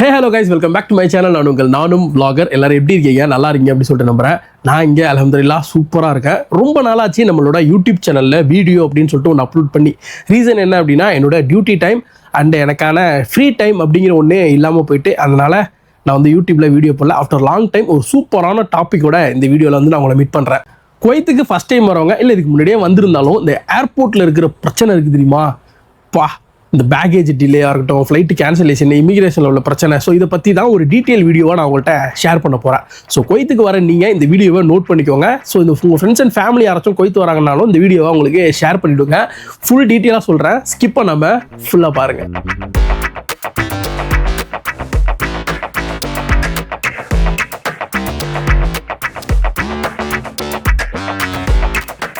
Hey hello guys welcome back to my channel நான் உங்கள் நானும் vlogger. எல்லாரும் எப்படி இருக்கீங்க? நல்லா இருக்கீங்க அப்படின்னு சொல்லிட்டு நம்புறேன். நான் இங்கே அலமதுல்லா சூப்பராக இருக்கேன். ரொம்ப நாளாச்சு நம்மளோட யூடியூப் சேனலில் வீடியோ அப்படின்னு சொல்லிட்டு ஒன்று அப்லோட் பண்ணி. ரீசன் என்ன அப்படின்னா என்னோட டியூட்டி டைம் அண்ட் எனக்கான ஃப்ரீ டைம் அப்படிங்கிற ஒன்றே இல்லாமல் போயிட்டு அதனால நான் வந்து யூடியூப்பில் வீடியோ போடல. ஆஃப்டர் லாங் டைம் ஒரு சூப்பரான டாப்பிக்கோட இந்த வீடியோவில் வந்து நான் உங்களை மீட் பண்ணுறேன் குவைத்துக்கு ஃபஸ்ட் டைம் வரவங்க இல்லை இதுக்கு முன்னாடியே வந்திருந்தாலும் இந்த ஏர்போர்ட்டில் இருக்கிற பிரச்சனை இருக்குது தெரியுமா? பா இந்த பேகேஜ் டிலேயாக இருக்கட்டும் ஃப்ளைட்டு கேன்சலேஷன் இமிகிரேஷனில் உள்ள பிரச்சனை. ஸோ இதை பற்றி தான் ஒரு டீட்டெயில் வீடியோவாக நான் உங்கள்கிட்ட ஷேர் பண்ண போகிறேன் ஸோ கொய்த்துக்கு வர நீங்கள் இந்த வீடியோவை நோட் பண்ணிக்கோங்க. ஸோ இந்த உங்கள் ஃப்ரெண்ட்ஸ் அண்ட் ஃபேமிலி யாராச்சும் கொய்த்து வராங்கனாலும் இந்த வீடியோவை உங்களுக்கு ஷேர் பண்ணிவிடுங்க ஃபுல் டீட்டெயிலாக சொல்கிறேன் ஸ்கிப் பண்ணாமல் ஃபுல்லாக பாருங்கள்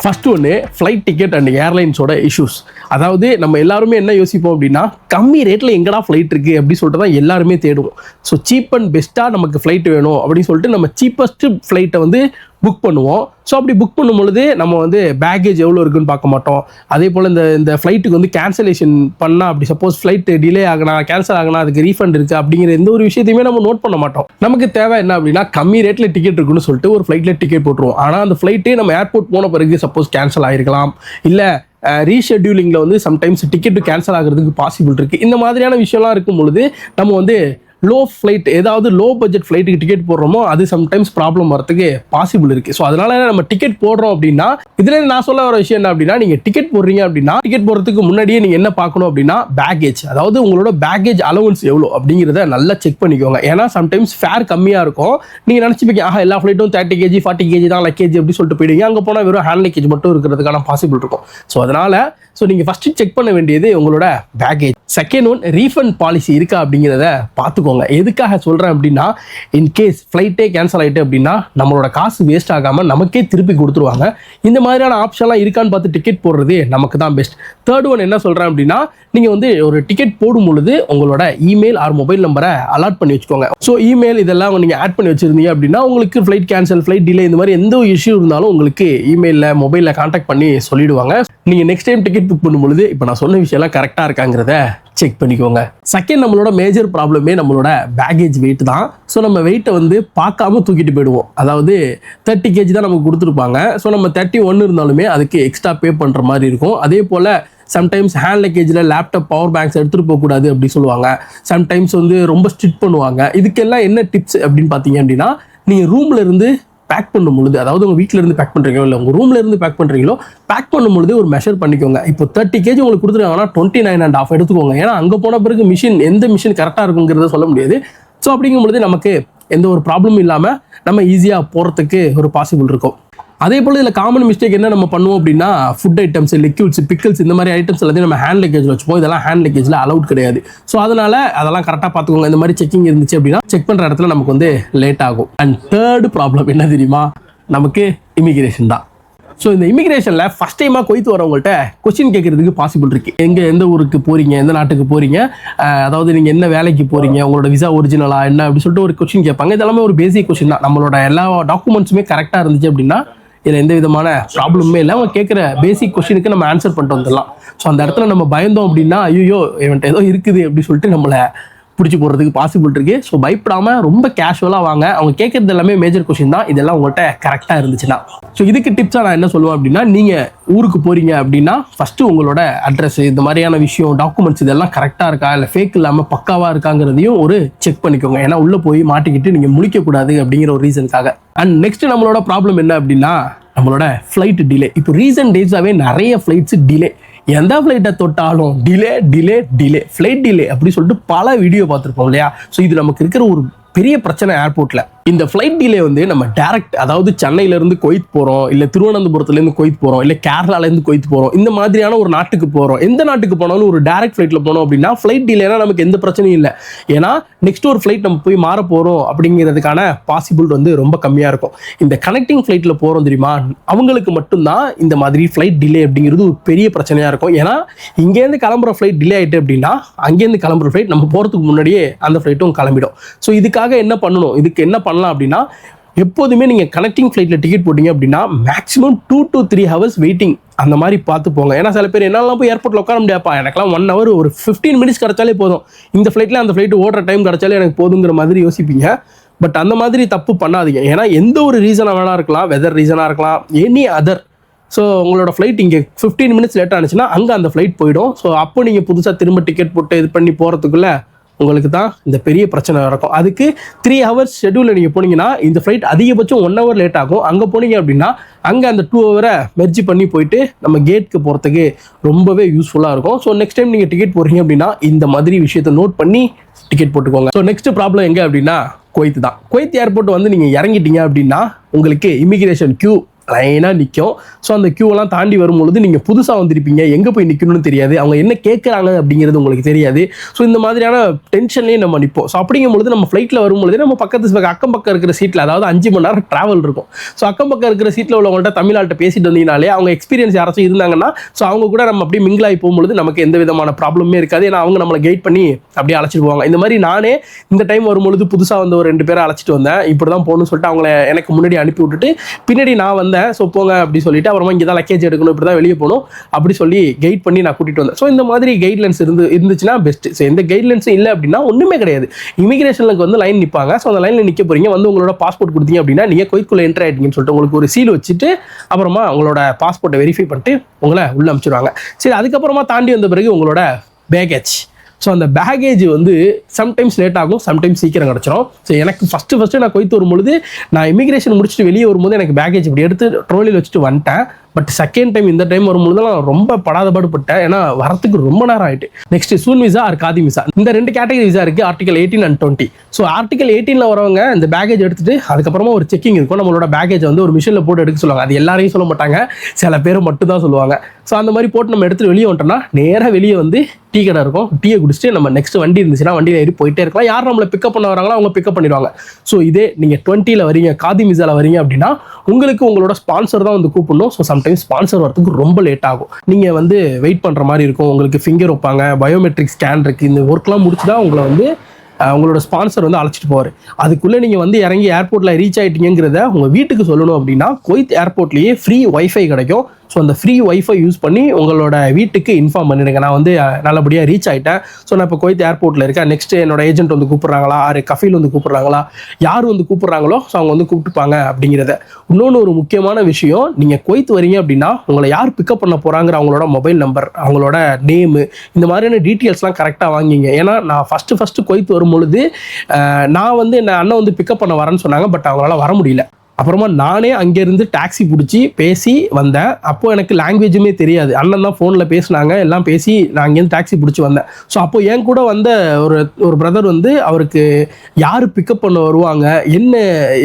ஃபஸ்ட்டு ஒன்று ஃப்ளைட் டிக்கெட் அண்ட் ஏர்லைன்ஸோட இஷ்யூஸ் அதாவது நம்ம எல்லாருமே என்ன யோசிப்போம் அப்படின்னா கம்மி ரேட்டில் எங்கடா ஃப்ளைட் இருக்குது அப்படின்னு சொல்லிட்டு தான் எல்லாருமே தேடுவோம். ஸோ சீப் அண்ட் பெஸ்ட்டாக நமக்கு ஃப்ளைட் வேணும் அப்படின்னு சொல்லிட்டு நம்ம சீப்பஸ்ட்டு ஃப்ளைட்டை வந்து புக் பண்ணுவோம். ஸோ அப்படி புக் பண்ணும் பொழுது நம்ம வந்து பேக்கேஜ் எவ்வளோ இருக்குன்னு பார்க்க மாட்டோம். அதே போல் இந்த இந்த ஃப்ளைட்டுக்கு வந்து கேன்சலேஷன் பண்ணால் அப்படி சப்போஸ் ஃப்ளைட்டு டிலே ஆகினா கேன்சல் ஆகினா அதுக்கு ரீஃபண்ட் இருக்குது அப்படிங்கிற எந்த ஒரு விஷயத்தையுமே நம்ம நோட் பண்ண மாட்டோம். நமக்கு தேவை என்ன அப்படின்னா கம்மி ரேட்டில் டிக்கெட் இருக்குன்னு சொல்லிட்டு ஒரு ஃப்ளைட்டில் டிக்கெட் போட்டுருவோம். ஆனால் அந்த ஃப்ளைட்டே நம்ம ஏர்போர்ட் போன பிறகு சப்போஸ் கேன்சல் ஆகிருக்கலாம் இல்லை ரீஷெட்யூலிங்கில் வந்து சம்டைம்ஸ் டிக்கெட்டு கேன்சல் ஆகிறதுக்கு பாசிபிள் இருக்குது இந்த மாதிரியான விஷயம்லாம் இருக்கும் பொழுது நம்ம வந்து லோ ஃப்ளைட் ஏதாவது லோ பட்ஜெட் ஃப்ளைட்டுக்கு டிக்கெட் போடுறோமோ அது சம்டைம்ஸ் ப்ராப்ளம் வரதுக்கு பாசிபிள் இருக்குது ஸோ அதனால நம்ம டிக்கெட் போடுறோம் அப்படின்னா இதில் நான் சொல்ல வர விஷயம் என்ன அப்படின்னா நீங்கள் டிக்கெட் போடுறீங்க அப்படின்னா டிக்கெட் போடுறதுக்கு முன்னாடியே நீங்கள் என்ன பார்க்கணும் அப்படின்னா பேக்கேஜ் அதாவது உங்களோட பேக்கேஜ் அலவன்ஸ் எவ்வளோ அப்படிங்கிறத நல்லா செக் பண்ணிக்கோங்க. ஏன்னா சம்டைம்ஸ் ஃபேர் கம்மியாக இருக்கும். நீங்கள் நினச்சிப்பீங்க ஆஹா எல்லா ஃப்ளைட்டும் தேர்ட்டி கேஜி ஃபார்ட்டி கேஜி தான் லக்கேஜ் அப்படின்னு சொல்லிட்டு போயிடுங்க அங்கே போனால் வெறும் ஹேண்ட் லக்கேஜ் மட்டும் இருக்கிறதுக்கான பாசிபிள் இருக்கும். ஸோ அதனால் ஸோ நீங்கள் ஃபஸ்ட்டு செக் பண்ண வேண்டியது உங்களோட package second one refund policy இருக்கா அப்படிங்கிறத பார்த்துக்கோங்க. எதுக்காக சொல்கிறேன் அப்படின்னா இன்கேஸ் ஃப்ளைட்டே கேன்சல் ஆகிட்டு அப்படின்னா நம்மளோட காசு வேஸ்ட் ஆகாமல் நமக்கே திருப்பி கொடுத்துருவாங்க. இந்த மாதிரியான ஆப்ஷன்லாம் இருக்கான்னு பார்த்து டிக்கெட் போடுறது நமக்கு தான் பெஸ்ட் தேர்ட் ஒன் என்ன சொல்கிறேன் அப்படின்னா நீங்கள் வந்து ஒரு டிக்கெட் போடும் பொழுது உங்களோட இமெயில் ஆர் மொபைல் நம்பரை அலாட் பண்ணி வச்சுக்கோங்க. ஸோ இமெயில் இதெல்லாம் நீங்கள் ஆட் பண்ணி வச்சுருந்தீங்க அப்படின்னா உங்களுக்கு ஃப்ளைட் கேன்சல் ஃப்ளைட் டிலே இந்த மாதிரி எந்த இஷ்யூ இருந்தாலும் உங்களுக்கு இமெயிலில் மொபைலில் காண்டாக்ட் பண்ணி சொல்லிடுவாங்க. நீங்கள் நெக்ஸ்ட் டைம் டிக்கெட் புக் பண்ணும் பொழுது இப்போ நான் சொன்ன விஷயம்லாம் கரெக்டாக இருக்காங்கிறத செக் பண்ணிக்கோங்க. செகண்ட் நம்மளோட மேஜர் ப்ராப்ளமே நம்மளோட பேகேஜ் வெயிட் தான். ஸோ நம்ம வெயிட்டை வந்து பார்க்காம தூக்கிட்டு போயிடுவோம். அதாவது தேர்ட்டி கேஜி தான் நமக்கு கொடுத்துருப்பாங்க. ஸோ நம்ம தேர்ட்டி ஒன் இருந்தாலுமே அதுக்கு எக்ஸ்ட்ரா பே பண்ணுற மாதிரி இருக்கும். அதே போல் சம்டைம்ஸ் ஹேண்ட் லக்கேஜில் லேப்டாப் பவர் பேங்க்ஸ் எடுத்துகிட்டு போகக்கூடாது அப்படின்னு சொல்லுவாங்க. சம்டைம்ஸ் வந்து ரொம்ப ஸ்ட்ரிக்ட் பண்ணுவாங்க. இதுக்கெல்லாம் என்ன டிப்ஸ் அப்படின்னு பார்த்தீங்க அப்படின்னா நீங்கள் ரூம்ல இருந்து பேக் பண்ணும் பொழுது அதாவது உங்கள் வீட்டில் இருந்து பேக் பண்ணுறீங்களோ இல்லை உங்கள் ரூம்ல இருந்து பேக் பண்ணுறீங்களோ பேக் பண்ணும் பொழுது ஒரு மெஷர் பண்ணிக்கோங்க. இப்போ தேர்ட்டி கேஜி உங்களுக்கு கொடுத்துருக்காங்கன்னா டுவெண்ட்டி நைன் அண்ட் ஆஃப் எடுத்துக்கோங்க. ஏன்னா அங்கே போன பிறகு மிஷின் எந்த மிஷின் கரெக்டாக இருக்குங்கிறத சொல்ல முடியாது. ஸோ அப்படிங்கும் பொழுது நமக்கு எந்த ஒரு ப்ராப்ளமும் இல்லாமல் நம்ம ஈஸியாக போகிறதுக்கு ஒரு பாசிபிள் இருக்கும். அதே போல் இதில் காமன் மிஸ்டேக் என்ன நம்ம பண்ணுவோம் அப்படின்னா ஃபுட் ஐட்டம்ஸ் லிக்யூட்ஸ் பிக்கிள்ஸ் இந்த மாதிரி ஐட்டம்ஸ் எல்லாத்தையும் நம்ம ஹேண்ட் லக்கேஜில் வச்சுப்போம். இதெல்லாம் ஹேண்ட் லக்கேஜில் அலவுட் கிடையாது. ஸோ அதனால் அதெல்லாம் கரெக்டாக பார்த்துக்கோங்க. இந்த மாதிரி செக்கிங் இருந்துச்சு அப்படின்னா செக் பண்ணுற இடத்துல நமக்கு வந்து லேட் ஆகும். அண்ட் தேர்டு ப்ராப்ளம் என்ன தெரியுமா? நமக்கு இமிகிரேஷன் தான். ஸோ இந்த இமிகிரேஷனில் ஃபஸ்ட் டைமாக கொய்த்து வரவங்கள்ட்ட கொஸ்டின் கேட்குறதுக்கு பாசிபிள் இருக்குது எங்கே எந்த ஊருக்கு போகிறீங்க எந்த நாட்டுக்கு போகிறீங்க அதாவது நீங்கள் என்ன வேலைக்கு போகிறீங்க உங்களோட விசா ஒரிஜினலாக என்ன? அப்படின்னு சொல்லிட்டு ஒரு கொஸ்டின் கேட்பாங்க. இதெல்லாமே ஒரு பேசிக் கொஸ்டின் தான். நம்மளோட எல்லா டாக்குமெண்ட்ஸுமே கரெக்டாக இருந்துச்சு அப்படின்னா இதில் எந்த விதமான ப்ராப்ளமே இல்லை. அவங்க கேட்குற பேசிக் கொஸ்டினுக்கு நம்ம ஆன்சர் பண்ணிட்டு வந்துடலாம். ஸோ அந்த இடத்துல நம்ம பயந்தோம் அப்படின்னா ஐயோ இவன்ட்டு ஏதோ இருக்குது அப்படின்னு சொல்லிட்டு நம்மளை பிடிச்சி போடுறதுக்கு பாசிபிள் இருக்கு. ஸோ பயப்படாம ரொம்ப கேஷுவலாக வாங்க. அவங்க கேட்கறது எல்லாமே மேஜர் கொஸ்டின் தான். இதெல்லாம் உங்கள்கிட்ட கரெக்டாக இருந்துச்சுன்னா. ஸோ இதுக்கு டிப்ஸாக நான் என்ன சொல்லுவேன் அப்படின்னா நீங்கள் ஊருக்கு போறீங்க அப்படின்னா ஃபர்ஸ்ட் உங்களோட அட்ரஸ் இந்த மாதிரியான விஷயம் டாக்குமெண்ட்ஸ் இதெல்லாம் கரெக்டாக இருக்கா? இல்லை ஃபேக் இல்லாமல் பக்காவாக இருக்காங்கிறதையும் ஒரு செக் பண்ணிக்கோங்க. ஏன்னா உள்ளே போய் மாட்டிக்கிட்டு நீங்கள் முழிக்கக்கூடாது அப்படிங்கிற ஒரு ரீசனுக்காக அண்ட் நெக்ஸ்ட் நம்மளோட ப்ராப்ளம் என்ன அப்படின்னா நம்மளோட ஃப்ளைட் டிலே இப்போ ரீசன்ட் டேஸாகவே நிறைய ஃப்ளைட்ஸ் டிலே எந்த ஃப்ளைட்டை தொட்டாலும் delay delay delay flight delay அப்படி சொல்லிட்டு பல வீடியோ பார்த்துருப்போம் இல்லையா? ஸோ இது நமக்கு இருக்கிற ஒரு பெரிய பிரச்சனை ஏர்போர்ட்டில் இந்த ஃப்ளைட் டிலே வந்து நம்ம டேரக்ட் அதாவது சென்னையிலேருந்து கொய்த் போகிறோம் இல்லை திருவனந்தபுரத்துலேருந்து கொய்த் போகிறோம் இல்லை கேரளாலேருந்து கொய்த் போகிறோம் இந்த மாதிரியான ஒரு நாட்டுக்கு போகிறோம் எந்த நாட்டுக்கு போனாலும் ஒரு டேரக்ட் ஃப்ளைட்டில் போனோம் அப்படின்னா ஃப்ளைட் டிலேனா நமக்கு எந்த பிரச்சனையும் இல்லை. ஏன்னா நெக்ஸ்ட் ஒரு ஃப்ளைட் நம்ம போய் மாற போகிறோம் அப்படிங்கிறதுக்கான பாசிபிள் வந்து ரொம்ப கம்மியாக இருக்கும். இந்த கனெக்டிங் ஃப்ளைட்டில் போகிறோம் தெரியுமா? அவங்களுக்கு மட்டும்தான் இந்த மாதிரி ஃப்ளைட் டிலே அப்படிங்கிறது ஒரு பெரிய பிரச்சனையாக இருக்கும். ஏன்னா இங்கேருந்து கிளம்புற ஃப்ளைட் டிலே ஆகிட்டு அப்படின்னா அங்கேருந்து கிளம்புற ஃப்ளைட் நம்ம போகிறதுக்கு முன்னாடியே அந்த ஃப்ளைட்டும் கிளம்பிடும். ஸோ இதுக்கு இதுக்காக என்ன பண்ணணும்? இதுக்கு என்ன பண்ணலாம் அப்படின்னா எப்போதுமே நீங்கள் கனெக்டிங் ஃப்ளைட்டில் டிக்கெட் போட்டிங்க அப்படின்னா maximum two to three hours waiting அந்த மாதிரி பார்த்து போங்க. ஏன்னா சில பேர் என்னாலாம் போய் ஏர்போர்ட்டில் உட்கார முடியாப்பா எனக்குலாம் ஒன் ஹவர் ஒரு ஃபிஃப்டீன் மினிட்ஸ் கிடச்சாலே போதும். இந்த ஃப்ளைட்டில் அந்த ஃப்ளைட் ஓடுற டைம் கிடச்சாலே எனக்கு போதுங்கிற மாதிரி யோசிப்பீங்க. பட் அந்த மாதிரி தப்பு பண்ணாதீங்க. ஏன்னா எந்த ஒரு ரீசனாக வேணா இருக்கலாம். வெதர் ரீசனாக இருக்கலாம். எனி அதர் ஸோ உங்களோட ஃப்ளைட் இங்கே ஃபிஃப்டீன் மினிட்ஸ் லேட் ஆனிச்சுன்னா அங்கே அந்த ஃப்ளைட் போயிடும். ஸோ அப்போ நீங்கள் புதுசாக திரும்ப டிக்கெட் போட்டு இது பண்ணி போகிறதுக்குள்ள உங்களுக்கு தான் இந்த பெரிய பிரச்சனை நடக்கும். அதுக்கு த்ரீ ஹவர்ஸ் ஷெட்யூலில் நீங்கள் போனீங்கன்னா இந்த ஃப்ளைட் அதிகபட்சம் ஒன் ஹவர் லேட் ஆகும். அங்கே போனீங்க அப்படின்னா அங்கே அந்த டூ ஹவரை மெர்ஜி பண்ணி போயிட்டு நம்ம கேட்க்கு போகிறதுக்கு ரொம்பவே யூஸ்ஃபுல்லாக இருக்கும். ஸோ நெக்ஸ்ட் டைம் நீங்கள் டிக்கெட் போடுறீங்க அப்படின்னா இந்த மாதிரி விஷயத்தை நோட் பண்ணி டிக்கெட் போட்டுக்கோங்க. ஸோ நெக்ஸ்ட் ப்ராப்ளம் எங்கே அப்படின்னா குவைத் தான். குவைத் ஏர்போர்ட் வந்து நீங்கள் இறங்கிட்டீங்க அப்படின்னா உங்களுக்கு இமிகிரேஷன் க்யூ லைனாக நிற்கும் ஸோ அந்த க்யூவெல்லாம் தாண்டி வரும்பொழுது நீங்கள் புதுசாக வந்திருப்பீங்க. எங்கே போய் நிற்கணும்னு தெரியாது. அவங்க என்ன கேட்குறாங்க அப்படிங்கிறது உங்களுக்கு தெரியாது. ஸோ இந்த மாதிரியான டென்ஷன்லேயே நம்ம நிற்போம் ஸோ அப்படிங்கும் பொழுது நம்ம ஃப்ளைட்டில் வரும்பொழுது நம்ம பக்கத்து பக்கம் அக்கம் பக்கம் இருக்கிற சீட்டில் அதாவது அஞ்சு மணி நேரம் ட்ராவல் இருக்கும். ஸோ அக்கம் பக்கம் இருக்கிற சீட்டில் உள்ளவங்கள்ட்ட தமிழ்நாட்டை பேசிட்டு வந்தீங்கனாலே அவங்க எக்ஸ்பீரியன்ஸ் யாராச்சும் இருந்தாங்கன்னா ஸோ அவங்க கூட நம்ம அப்படியே மிங்கிளாகி போகும்பொழுது நமக்கு எந்த விதமான ப்ராப்ளமே இருக்காது. ஏன்னா அவங்க நம்மளை கைட் பண்ணி அப்படியே அழைச்சிட்டு போவாங்க. இந்த மாதிரி நானே இந்த டைம் வரும்பொழுது புதுசாக வந்து ஒரு ரெண்டு பேரை அழைச்சிட்டு வந்தேன். இப்படி தான் போகணும்னு சொல்லிட்டு அவங்கள எனக்கு முன்னாடி அனுப்பி விட்டுட்டு பின்னாடி நான் வந்தேன் ஸோ போங்க அப்படி சொல்லிட்டு அப்புறமா இங்கே தான் லக்கேஜ் எடுக்கணும் இப்படி தான் வெளியே போகணும் அப்படி சொல்லி கைட் பண்ணி நான் கூட்டிகிட்டு வந்தேன். ஸோ இந்த மாதிரி கைட்லைன்ஸ் இருந்து இருந்துச்சுன்னா பெஸ்ட் ஸோ எந்த கைட்லைன்ஸும் இல்லை அப்படின்னா ஒன்றுமே கிடையாது. இமிகிரேஷனுக்கு வந்து லைன் நிற்பாங்க ஸோ அந்த லைனில் நிற்க போகிறீங்க வந்து உங்களோட பாஸ்போர்ட் கொடுத்தீங்க அப்படின்னா நீங்கள் கோயிலுக்குள்ளே என்ட்ரு ஆகிட்டீங்கன்னு சொல்லிட்டு உங்களுக்கு ஒரு சீல் வச்சுட்டு அப்புறமா உங்களோட பாஸ்போர்ட்டை வெரிஃபை பண்ணிட்டு உங்களை உள்ள அனுப்பிச்சிடுவாங்க. சரி அதுக்கப்புறமா தாண்டி வந்த பிறகு உங்களோட பேகேஜ் ஸோ அந்த பேகேஜ் வந்து சம்டைம்ஸ் லேட் ஆகும் சம்டைம்ஸ் சீக்கிரம் கிடச்சிரும். ஸோ எனக்கு ஃபஸ்ட்டு ஃபஸ்ட்டு நான் கொய்த்து வரும்பொழுது நான் இமிகிரேஷன் முடிச்சுட்டு வெளியே வரும்போது எனக்கு பேகேஜ் இப்படி எடுத்து ட்ரோலியில் வச்சுட்டு வந்துட்டேன். பட் செகண்ட் டைம் இந்த டைம் வரும்பொழுது நான் ரொம்ப படாதபாடுபட்டேன் ஏன்னா வரத்துக்கு ரொம்ப நேரம் ஆயிட்டு. நெக்ஸ்ட் சூன் விசா ஆர் காதி விசா இந்த ரெண்டு கேட்டகரி விசா இருக்கு article eighteen and twenty so article எயிட்டீனில் வரவங்க இந்த பேகேஜ் எடுத்துட்டு அதுக்கப்புறமா ஒரு செக்கிங் இருக்கும். நம்மளோட பேகேஜ் வந்து ஒரு மிஷினில் போட்டு எடுக்க சொல்லுவாங்க. அது எல்லாரையும் சொல்ல மாட்டாங்க. சில பேர் மட்டும் தான் சொல்லுவாங்க. ஸோ அந்த மாதிரி போட்டு நம்ம எடுத்துட்டு வெளியே வந்துட்டோம்னா நேராக வெளியே வந்து டீ கடை இருக்கும். டீயை குடிச்சிட்டு நம்ம நெக்ஸ்ட் வண்டி இருந்துச்சுன்னா வண்டியில் ஏறி போயிட்டே இருக்கலாம். யார் நம்மளை பிக்கப் பண்ண வராங்களோ அவங்க பிக்கப் பண்ணிடுவாங்க. ஸோ இதே நீங்கள் டுவெண்ட்டியில் வரீங்க காதி மிசாவில் வரீங்க அப்படின்னா உங்களுக்கு உங்களோட ஸ்பான்சர் தான் வந்து கூப்பிடணும். ஸோ சம்டைம்ஸ் ஸ்பான்சர் வரதுக்கு ரொம்ப லேட் ஆகும். நீங்கள் வந்து வெயிட் பண்ணுற மாதிரி இருக்கும். உங்களுக்கு ஃபிங்கர் வைப்பாங்க. பயோமெட்ரிக் ஸ்கேன் இருக்குது இந்த ஒர்க்லாம் முடிச்சு தான் உங்களை வந்து உங்களோட ஸ்பான்சர் வந்து அழைச்சிட்டு போவார். அதுக்குள்ளே நீங்கள் வந்து இறங்கி ஏர்போர்ட்டில் ரீச் ஆகிட்டீங்கிறத உங்கள் வீட்டுக்கு சொல்லணும் அப்படின்னா கொய்த் ஏர்போர்ட்லேயே ஃப்ரீ ஒய்ஃபை கிடைக்கும். ஸோ அந்த ஃப்ரீ ஒய்ஃபை யூஸ் பண்ணி உங்களோட வீட்டுக்கு இன்ஃபார்ம் பண்ணிடுங்க. நான் வந்து நல்லபடியாக ரீச் ஆகிட்டேன் ஸோ நான் இப்போ கோயத் ஏர்போர்ட்டில் இருக்கேன். நெக்ஸ்ட் என்னோட ஏஜென்ட் வந்து கூப்பிட்றாங்களா? ஆறு கஃபீல் வந்து கூப்பிட்றாங்களா? யார் வந்து கூப்பிட்றாங்களோ ஸோ அவங்க வந்து கூப்பிட்டுப்பாங்க அப்படிங்கிறத. இன்னொன்று ஒரு முக்கியமான விஷயம் நீங்கள் கொய்த் வரீங்க அப்படின்னா உங்களை யார் பிக்கப் பண்ண போகிறாங்கிற அவங்களோட மொபைல் நம்பர் அவங்களோட நேமு இந்த மாதிரியான டீட்டெயில்ஸ்லாம் கரெக்டாக வாங்கிங்க ஏன்னா நான் ஃபஸ்ட்டு ஃபஸ்ட்டு கொய்த்து வரும்பொழுது நான் வந்து என்ன அண்ணன் வந்து பிக்கப் பண்ண வரேன்னு சொன்னாங்க பட் அவங்களால வர முடியல. அப்புறமா நானே அங்கேருந்து டாக்ஸி பிடிச்சி பேசி வந்தேன். அப்போது எனக்கு லாங்குவேஜுமே தெரியாது. அண்ணன் தான் ஃபோனில் பேசினாங்க. எல்லாம் பேசி நான் அங்கேருந்து டாக்ஸி பிடிச்சி வந்தேன். ஸோ அப்போ என் கூட வந்த ஒரு ஒரு பிரதர் வந்து அவருக்கு யார் பிக்கப் பண்ண வருவாங்க? என்ன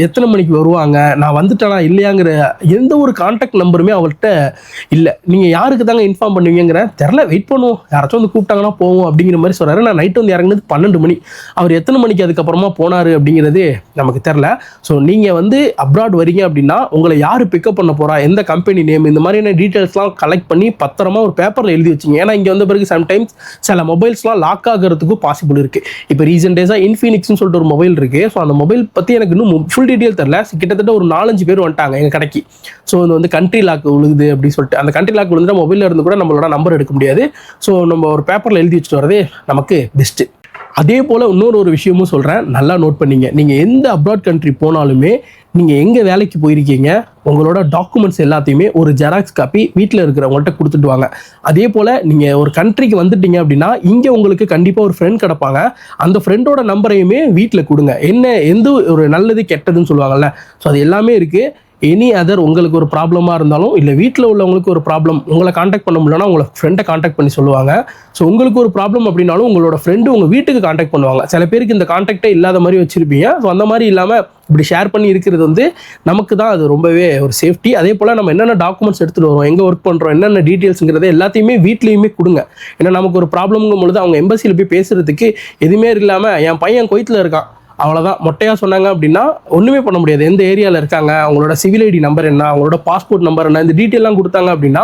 எத்தனை மணிக்கு வருவாங்க? நான் வந்துட்டேனா இல்லையாங்கிற எந்த ஒரு காண்டாக்ட் நம்பருமே அவர்கிட்ட இல்லை. நீங்கள் யாருக்கு தாங்க இன்ஃபார்ம் பண்ணுவீங்கிற? தெரில வெயிட் பண்ணுவோம். யாராச்சும் வந்து கூப்பிட்டாங்கன்னா போவோம் அப்படிங்கிற மாதிரி சொல்கிறாரு நான் நைட் வந்து இறங்குனது பன்னெண்டு மணி. அவர் எத்தனை மணிக்கு அதுக்கப்புறமா போனார் அப்படிங்கிறது நமக்கு தெரில ஸோ நீங்கள் வந்து அப்ராட் வரீங்க அப்படின்னா உங்களை யார் பிக்கப் பண்ண போகிறா எந்த கம்பெனி நேம் இந்த மாதிரியான டீட்டெயில்ஸ்லாம் கலெக்ட் பண்ணி பத்திரமா ஒரு பேப்பரில் எழுதி வச்சிங்க. ஏன்னா இங்கே வந்த பிறகு சம்டைம்ஸ் சில மொபைல்ஸ்லாம் லாக் ஆகிறதுக்கும் பாசிபிள் இருக்குது இப்போ ரீசெண்ட் டேஸாக இன்ஃபினிக்ஸ்னு சொல்லிட்டு ஒரு மொபைல் இருக்குது ஸோ அந்த மொபைல் பற்றி எனக்கு இன்னும் ஃபுல் டீட்டெயில் தெரில கிட்டத்தட்ட ஒரு நாலஞ்சு பேர் வந்துட்டாங்க எங்கள் கடைக்கு. ஸோ இது வந்து கண்ட்ரி லாக் விழுகுது அப்படின்னு சொல்லிட்டு. அந்த கண்ட்ரி லாக் விழுந்துட்டா மொபைலில் இருந்து கூட நம்மளோட நம்பர் எடுக்க முடியாது. ஸோ நம்ம ஒரு பேப்பரில் எழுதி வச்சுட்டு வரதே நமக்கு பெஸ்ட்டு அதே போல் இன்னொரு ஒரு விஷயமும் சொல்கிறேன் நல்லா நோட் பண்ணீங்க. நீங்கள் எந்த அப்ராட் கண்ட்ரி போனாலுமே நீங்கள் எங்கே வேலைக்கு போயிருக்கீங்க உங்களோட டாக்குமெண்ட்ஸ் எல்லாத்தையுமே ஒரு ஜெராக்ஸ் காப்பி வீட்டில் இருக்கிறவங்கள்ட்ட கொடுத்துட்டு வாங்க. அதே போல் நீங்கள் ஒரு கண்ட்ரிக்கு வந்துட்டீங்க அப்படின்னா இங்கே உங்களுக்கு கண்டிப்பாக ஒரு ஃப்ரெண்ட் கிடப்பாங்க. அந்த ஃப்ரெண்டோட நம்பரையுமே வீட்டில் கொடுங்க. என்ன எந்த ஒரு நல்லது கெட்டதுன்னு சொல்லுவாங்கல்ல. ஸோ அது எல்லாமே இருக்குது எனி அதர் உங்களுக்கு ஒரு ப்ராப்ளமாக இருந்தாலும் இல்லை வீட்டில் உள்ளவங்களுக்கு ஒரு ப்ராப்ளம் உங்களை காண்டாக்ட் பண்ண முடியலன்னா உங்களை ஃப்ரெண்டை காண்டாக்ட் பண்ணி சொல்லுவாங்க. ஸோ உங்களுக்கு ஒரு ப்ராப்ளம் அப்படின்னாலும் உங்களோட ஃப்ரெண்டு உங்கள் வீட்டுக்கு காண்டாக்ட் பண்ணுவாங்க. சில பேருக்கு இந்த காண்டாக்டே இல்லாத மாதிரி வச்சிருப்பீங்க. ஸோ அந்த மாதிரி இல்லாமல் இப்படி ஷேர் பண்ணி இருக்கிறது வந்து நமக்கு தான் அது ரொம்பவே ஒரு சேஃப்டி அதே போல் நம்ம என்னென்ன டாக்குமெண்ட்ஸ் எடுத்துகிட்டு வரோம் எங்கே ஒர்க் பண்ணுறோம் என்னென்ன டீட்டெயில்ஸுங்கிறத எல்லாத்தையுமே வீட்லேயுமே கொடுங்க. ஏன்னா நமக்கு ஒரு ப்ராப்ளம்ங்கும் பொழுது அவங்க எம்பசியில் போய் பேசுறதுக்கு எதுவுமே இல்லாமல் என் பையன் கொய்த்தில் இருக்கான். அவ்வளோதான் மொட்டையாக சொன்னாங்க அப்படின்னா ஒன்றுமே பண்ண முடியாது. எந்த ஏரியாவில் இருக்காங்க அவங்களோட சிவில் ஐடி நம்பர் என்ன அவங்களோட பாஸ்போர்ட் நம்பர் என்ன இந்த டீட்டெயிலாம் கொடுத்தாங்க அப்படின்னா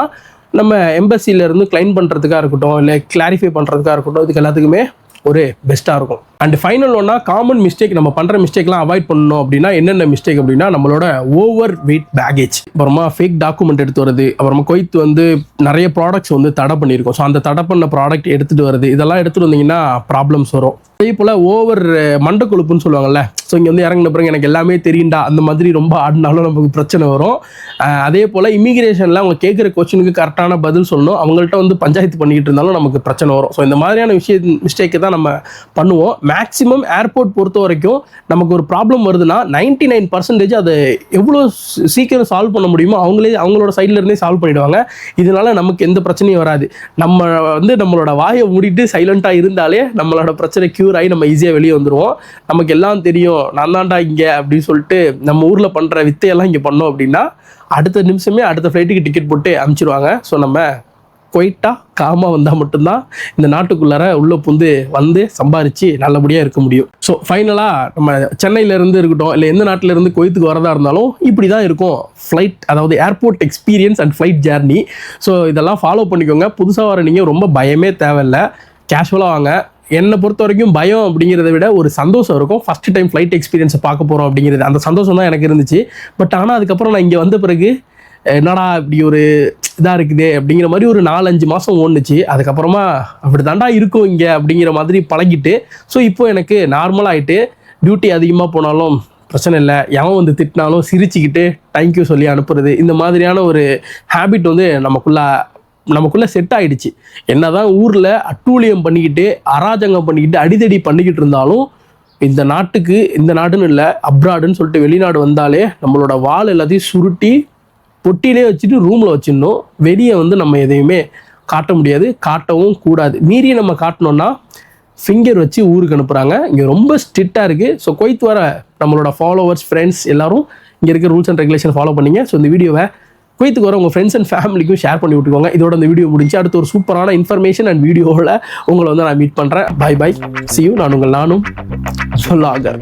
நம்ம எம்பசியிலேருந்து கிளைம் பண்ணுறதுக்காக இருக்கட்டும் இல்லை கிளாரிஃபை பண்ணுறதுக்காக இருக்கட்டும் இதுக்கு எல்லாத்துக்குமே ஒரு பெஸ்ட்டாக இருக்கும். அண்ட் ஃபைனல் ஒன்னா காமன் மிஸ்டேக் நம்ம பண்ணுற மிஸ்டேக்லாம் அவாய்ட் பண்ணணும் அப்படின்னா என்னென்ன மிஸ்டேக் அப்படின்னா நம்மளோட ஓவர் வெயிட் பேகேஜ் அப்புறமா ஃபேக் டாக்குமெண்ட் எடுத்து வருது அப்புறமா கொய்த்து வந்து நிறைய ப்ராடக்ட்ஸ் வந்து தடை பண்ணியிருக்கோம். ஸோ அந்த தடை பண்ண ப்ராடக்ட் எடுத்துகிட்டு வருது இதெல்லாம் எடுத்துகிட்டு வந்தீங்கன்னா ப்ராப்ளம்ஸ் வரும். அதே போல் ஓவர் மண்டை கொழுப்புன்னு சொல்லுவாங்கல்ல ஸோ இங்கே வந்து இறங்கின பிறகு எனக்கு எல்லாமே தெரியும்டா அந்த மாதிரி ரொம்ப ஆடினாலும் நமக்கு பிரச்சனை வரும். அதே போல் இமிகிரேஷனில் அவங்க கேட்குற கொஸ்டினுக்கு கரெக்டான பதில் சொல்லணும். அவங்கள்ட்ட வந்து பஞ்சாயத்து பண்ணிக்கிட்டு இருந்தாலும் நமக்கு பிரச்சனை வரும். ஸோ இந்த மாதிரியான விஷய மிஸ்டேக்கு தான் நம்ம பண்ணுவோம். மேக்ஸிமம் ஏர்போர்ட் பொறுத்த வரைக்கும் நமக்கு ஒரு ப்ராப்ளம் வருதுன்னா நைன்டி நைன் பர்சன்டேஜ் அதை எவ்வளோ சீக்கிரம் சால்வ் பண்ண முடியுமோ அவங்களே அவங்களோட சைட்லேருந்தே சால்வ் பண்ணிடுவாங்க. இதனால நமக்கு எந்த பிரச்சனையும் வராது. நம்ம வந்து நம்மளோட வாயை மூடிட்டு சைலண்ட்டாக இருந்தாலே நம்மளோட பிரச்சனை க்யூர் ஆகி நம்ம ஈஸியாக வெளியே வந்துடுவோம் நமக்கு எல்லாம் தெரியும். நான் தான்டா இங்கே அப்படின்னு சொல்லிட்டு நம்ம ஊரில் பண்ணுற வித்தையெல்லாம் இங்கே பண்ணோம் அப்படின்னா அடுத்த நிமிஷமே அடுத்த ஃப்ளைட்டுக்கு டிக்கெட் போட்டு அனுப்பிச்சிடுவாங்க ஸோ நம்ம கொயிட்டாக காமாக வந்தால் மட்டும்தான் இந்த நாட்டுக்குள்ளார உள்ளே புந்து வந்து சம்பாரித்து நல்லபடியாக இருக்க முடியும். ஸோ ஃபைனலாக நம்ம சென்னையிலேருந்து இருக்கட்டும் இல்லை எந்த நாட்டிலேருந்து கொய்த்துக்கு வரதா இருந்தாலும் இப்படி தான் இருக்கும். ஃப்ளைட் அதாவது airport experience and flight journey so இதெல்லாம் ஃபாலோ பண்ணிக்கோங்க. புதுசாக வர நீங்கள் ரொம்ப பயமே தேவையில்லை. கேஷுவலாக வாங்க. என்னை பொறுத்த வரைக்கும் பயம் அப்படிங்கிறத விட ஒரு சந்தோஷம் இருக்கும். ஃபஸ்ட் டைம் ஃப்ளைட் எக்ஸ்பீரியன்ஸை பார்க்க போகிறோம் அப்படிங்கிறது. அந்த சந்தோஷம் தான் எனக்கு இருந்துச்சு. பட் ஆனால் அதுக்கப்புறம் நான் இங்கே வந்த பிறகு என்னடா இப்படி ஒரு இதாக இருக்குது? அப்படிங்கிற மாதிரி ஒரு நாலஞ்சு மாதம் ஓடுனுச்சு. அதுக்கப்புறமா அப்படி தாண்டா இருக்கும் இங்கே? அப்படிங்கிற மாதிரி பழகிட்டு ஸோ இப்போ எனக்கு நார்மலாகிட்டு டியூட்டி அதிகமாக போனாலும் பிரச்சனை இல்லை. எவன் வந்து திட்டினாலும் சிரிச்சுக்கிட்டு தேங்க்யூ சொல்லி அனுப்புறது இந்த மாதிரியான ஒரு ஹேபிட் வந்து நமக்குள்ள நமக்குள்ளே செட் ஆகிடுச்சு என்ன தான் ஊரில் அட்டூழியம் பண்ணிக்கிட்டு அராஜகம் பண்ணிக்கிட்டு அடிதடி பண்ணிக்கிட்டு இருந்தாலும் இந்த நாட்டுக்கு இந்த நாடுன்னு இல்லை அப்ராடுன்னு சொல்லிட்டு வெளிநாடு வந்தாலே நம்மளோட வால் எல்லாத்தையும் சுருட்டி பொட்டிலே வச்சுட்டு ரூமில் வச்சிடணும். வெளியே வந்து நம்ம எதையுமே காட்ட முடியாது. காட்டவும் கூடாது. மீறி நம்ம காட்டினோன்னா ஃபிங்கர் வச்சு ஊருக்கு அனுப்புகிறாங்க இங்கே ரொம்ப ஸ்ட்ரிக்டாக இருக்குது ஸோ கொய்த் வர நம்மளோட ஃபாலோவர்ஸ் ஃப்ரெண்ட்ஸ் எல்லாரும் இங்கே இருக்க ரூல்ஸ் அண்ட் ரெகுலேஷன் ஃபாலோ பண்ணிங்க. ஸோ இந்த வீடியோவை குவைத்துக்கு வர உங்கள் ஃப்ரெண்ட்ஸ் அண்ட் ஃபேமிலிக்கும் ஷேர் பண்ணி விட்டுக்கோங்க. இதோட இந்த வீடியோ முடிஞ்சு அடுத்து ஒரு சூப்பரான இன்ஃபர்மேஷன் அண்ட் வீடியோவில் உங்களை வந்து நான் மீட் பண்ணுறேன் பை பை சியூ you. நான் உங்கள் நானும் சொல்லாக